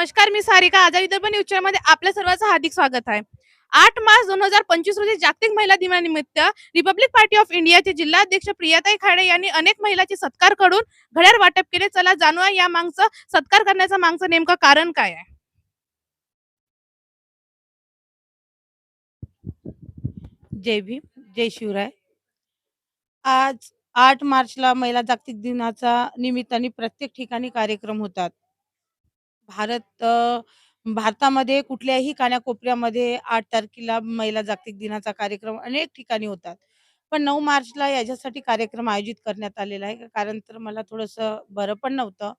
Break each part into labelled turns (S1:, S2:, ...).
S1: नमस्कार मी सारिका. आझाद विदर्भ न्यूजमध्ये आपल्या सर्वांचं हार्दिक स्वागत आहे. आठ मार्च दोन हजार पंचवीस रोजी जागतिक महिला दिनानिमित्त रिपब्लिक पार्टी ऑफ इंडियाचे जिल्हाध्यक्ष प्रियाताई खाडे यांनी अनेक महिलांचे सत्कार करून घड्याळ वाटप केले. चला जाणूया या मागचं सत्कार करण्याचं मागचं नेमकं कारण काय आहे?
S2: जय भीम जय शिवराय. आज आठ मार्चला महिला जागतिक दिनाचा निमित्ताने प्रत्येक ठिकाणी कार्यक्रम होतात. भारत अ, भारतामध्ये कुठल्याही कानाकोपऱ्यामध्ये आठ तारखेला महिला जागतिक दिनाचा कार्यक्रम अनेक ठिकाणी होतात. पण नऊ मार्चला याच्यासाठी कार्यक्रम आयोजित करण्यात आलेला आहे. कारण तर मला थोडंसं बरं पण नव्हतं.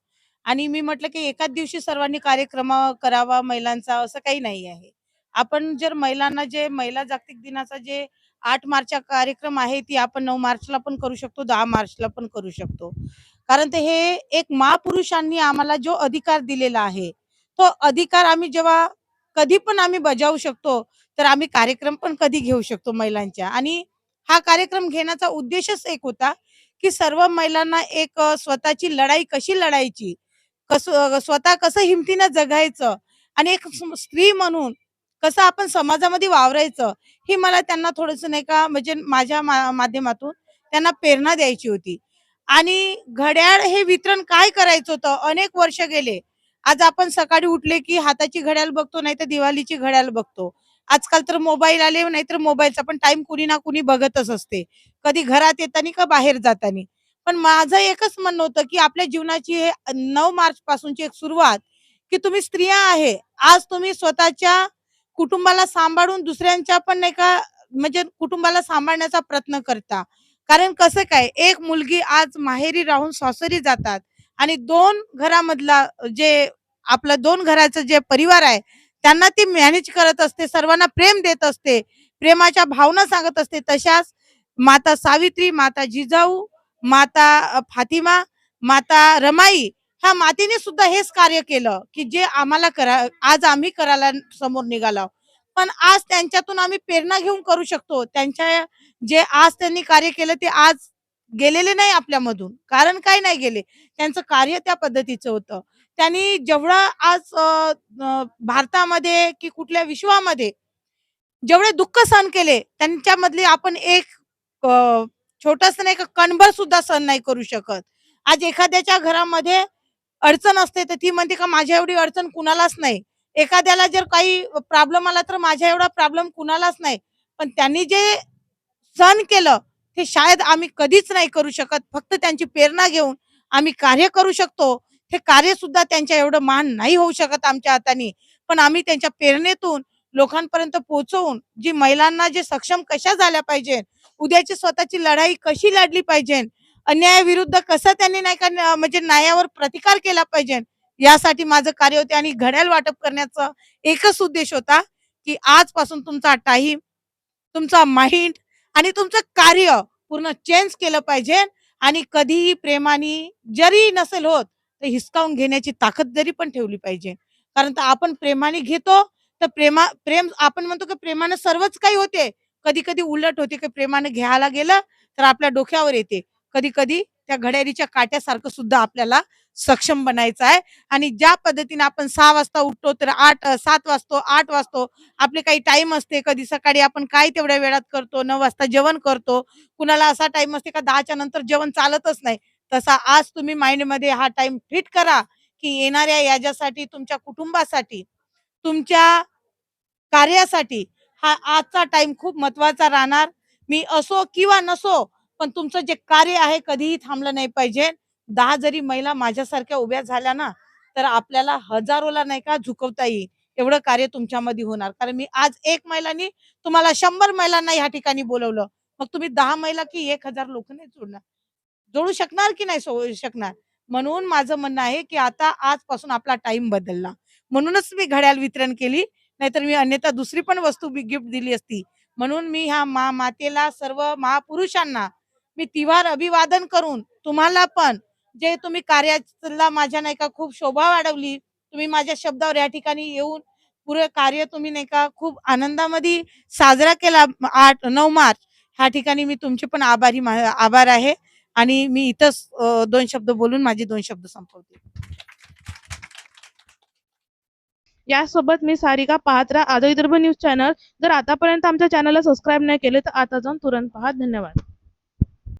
S2: आणि मी म्हटलं की एकाच दिवशी सर्वांनी कार्यक्रम करावा महिलांचा असं काही नाही आहे. आपण जर महिलांना जे महिला जागतिक दिनाचा जे आठ मार्चचा कार्यक्रम आहे ती आपण नऊ मार्चला पण करू शकतो दहा मार्चला पण करू शकतो. कारण ते हे एक महापुरुषांनी आम्हाला जो अधिकार दिलेला आहे तो अधिकार आम्ही जेव्हा कधी पण आम्ही बजावू शकतो तर आम्ही कार्यक्रम पण कधी घेऊ शकतो महिलांच्या. आणि हा कार्यक्रम घेण्याचा उद्देशच एक होता की सर्व महिलांना एक स्वतःची लढाई कशी लढायची? कसं स्वतः कसं हिमतीनं जगायचं? आणि एक स्त्री म्हणून कसं आपण समाजामध्ये वावरायचं? ही मला त्यांना थोडंसं नाही का म्हणजे माझ्या माध्यमातून त्यांना प्रेरणा द्यायची होती. आणि घड्याळ हे वितरण काय करायचं होतं? अनेक वर्ष गेले. आज आपण सकाळी उठले की हाताची घड्याळ बघतो नाही तर दिवाळीची घड्याळ बघतो. आजकाल तर मोबाईल आले नाहीतर मोबाईलचा पण टाइम कुणी ना कुणी बघतच असते. कधी घरात येताना का बाहेर जाताना. पण माझं एकच म्हणणं होतं की आपल्या जीवनाची हे नऊ मार्च पासूनची एक सुरुवात की तुम्ही स्त्रिया आहे. आज तुम्ही स्वतःच्या कुटुंबाला सांभाळून दुसऱ्यांच्या पण नाही का म्हणजे कुटुंबाला सांभाळण्याचा प्रयत्न करता. कारण कसं काय एक मुलगी आज माहेरी राहून सासरी जातात आणि दोन घरामधला जे आपलं दोन घराचं जे परिवार आहे त्यांना ती मॅनेज करत असते सर्वांना प्रेम देत असते प्रेमाच्या भावना सांगत असते. तशाच माता सावित्री माता जिजाऊ माता फातिमा माता रमाई ह्या मातेने सुद्धा हेच कार्य केलं की जे आम्हाला करा आज आम्ही करायला समोर निघालो. पण आज त्यांच्यातून आम्ही प्रेरणा घेऊन करू शकतो. त्यांच्या जे आज त्यांनी कार्य केलं ते आज गेलेले नाही आपल्यामधून. कारण काय नाही गेले. त्यांचं कार्य त्या पद्धतीचं होतं. त्यांनी जेवढं आज भारतामध्ये कि कुठल्या विश्वामध्ये जेवढे दुःख सहन केले त्यांच्यामधले आपण एक छोटस नाही का कणभर सुद्धा सहन नाही करू शकत. आज एखाद्याच्या घरामध्ये अडचण असते तर ती म्हणते का माझ्या एवढी अडचण कुणालाच नाही. एखाद्याला जर काही प्रॉब्लेम आला तर माझ्या एवढा प्रॉब्लेम कुणालाच नाही. पण त्यांनी जे सहन केलं ते शायद आम्ही कधीच नाही करू शकत. फक्त त्यांची प्रेरणा घेऊन आम्ही कार्य करू शकतो. हे कार्य सुद्धा त्यांच्या एवढं मान नाही होऊ शकत आमच्या हाताने. पण आम्ही त्यांच्या प्रेरणेतून लोकांपर्यंत पोहोचवून जी महिलांना जे सक्षम कशा झाल्या पाहिजे उद्याची स्वतःची लढाई कशी लढली पाहिजे अन्यायाविरुद्ध कसं त्यांनी नाही का न- म्हणजे न्यायावर प्रतिकार केला पाहिजे यासाठी माझं कार्य होते आणि घड्याळ वाटप करण्याचा एकच उद्देश होता की आजपासून तुमचा टाईम तुमचा माइंड आणि तुमचं कार्य पूर्ण चेंज केलं पाहिजे. आणि कधीही प्रेमाने जरी नसेल होत तर हिसकावून घेण्याची ताकद जरी पण ठेवली पाहिजे. कारण तर आपण प्रेमाने घेतो तर प्रेमा प्रेम आपण म्हणतो की प्रेमानं सर्वच काही होते. कधी कधी उलट होते की प्रेमाने घ्यायला गेलं तर आपल्या डोक्यावर येते. कधी कधी त्या घड्याळीच्या काट्यासारखं सुद्धा आपल्याला सक्षम बनायचं आहे. आणि ज्या पद्धतीने आपण सहा वाजता उठतो तर आठ सात वाजतो आठ वाजतो आपले काही टाइम असते. कधी सकाळी आपण काय तेवढ्या वेळात करतो नऊ वाजता जेवण करतो. कुणाला असा टाइम असते का दहाच्या नंतर जेवण चालतच नाही. तसा आज तुम्ही माइंडमध्ये हा टाइम फिट करा की येणाऱ्या याच्यासाठी तुमच्या कुटुंबासाठी तुमच्या कार्यासाठी हा आजचा टाइम खूप महत्त्वाचा राहणार. मी असो किंवा नसो पण तुमचं जे कार्य आहे कधीही थांबलं नाही पाहिजे. दहा जरी महिला माझ्यासारख्या उभ्या झाल्या ना तर आपल्याला हजारोला नाही का झुकवता येईल. एवढं कार्य तुमच्यामध्ये होणार. कारण मी आज एक महिलांनी तुम्हाला शंभर महिलांना ह्या ठिकाणी बोलवलं. मग तुम्ही दहा महिला की एक हजार लोक नाही जोडणार? जोडू शकणार की नाही शकणार? म्हणून माझं म्हणणं आहे की आता आजपासून आपला टाइम बदलला. म्हणूनच मी घड्याळ वितरण केली. नाहीतर मी अन्यथा दुसरी पण वस्तू गिफ्ट दिली असती. म्हणून मी ह्या मा मातेला सर्व महापुरुषांना मी तिवार अभिवादन करून तुम्हाला पण जे तुम्ही कार्याला माझ्या नाही का खूप शोभा वाढवली तुम्ही माझ्या शब्दावर या ठिकाणी येऊन पुरे कार्य तुम्ही नाही का खूप आनंदामध्ये साजरा केला. आठ नऊ मार्च ह्या ठिकाणी मी तुमचे पण आभारी मा- आभार आहे आणि मी इथंच दोन शब्द बोलून माझे दोन शब्द संपवते.
S1: यासोबत मी सारिका पाहत राहा आजही विदर्भ न्यूज चॅनल. जर आतापर्यंत आमच्या चॅनलला सबस्क्राईब नाही केले तर आता जाऊन तुरंत पहा. धन्यवाद.